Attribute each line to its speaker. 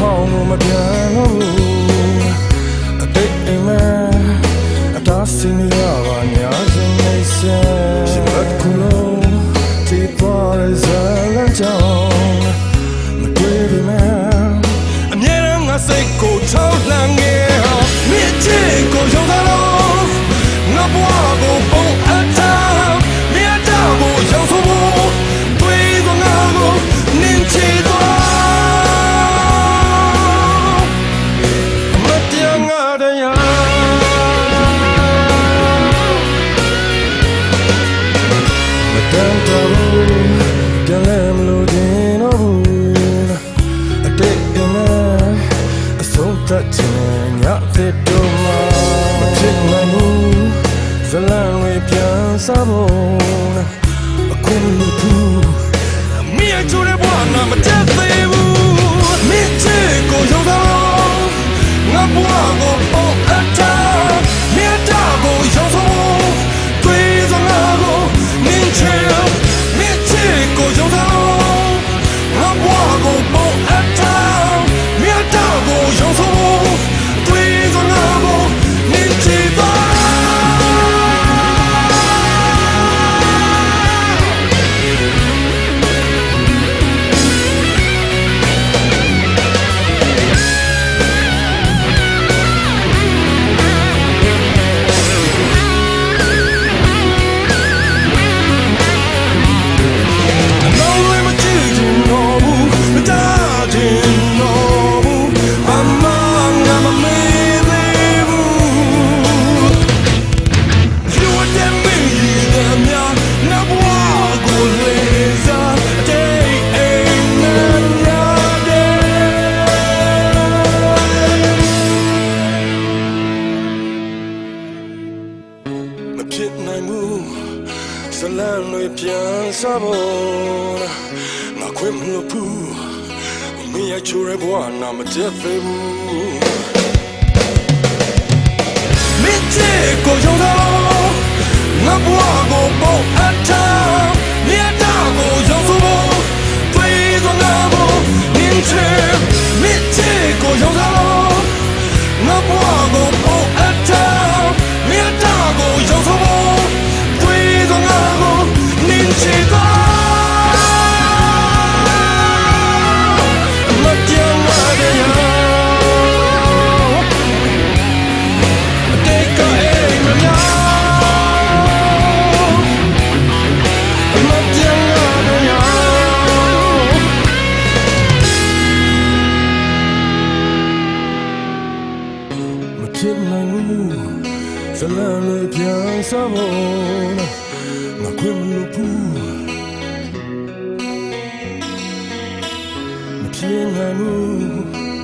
Speaker 1: ဟောင်းလို့မပြန်တော့ဘူးအတိတ်အိမ်မှာအတားစင်းရပါညာစင်းနေစရှင်ဘတ်ကူလုံးဒီပေါ်ရဇာလန်ချောင်းမတွေ့ပြီမအမြဲတမ်းငါစိတ်ကိုထောက်လှမ်း အဆုံးသတ်ခြင်းညဖြစ်တော့မှမဖြစ်နိုင်ဘူးဇလံတွေပြန်စားဖို့အခုမဘူးမင်းအချိုးတဲ့ဘဝနာမတက်သေးဘူးမင်းချစ်ကိုရောက်တော့ငါဘွားကို ဇလံတွေပြန်စားဖို့ငါခွင့်မလို့ဘူးမင်းရဲ့ချိုးရဲဘဝနာမတက်သေးဘူး ဖြစ်နိုင်ဘူးဇလံလေးပြန်စားဖို့ငါခွင့်မလို့ဘူးမဖြစ်နိုင်ဘူးငါခွင့်မလို့ဘူး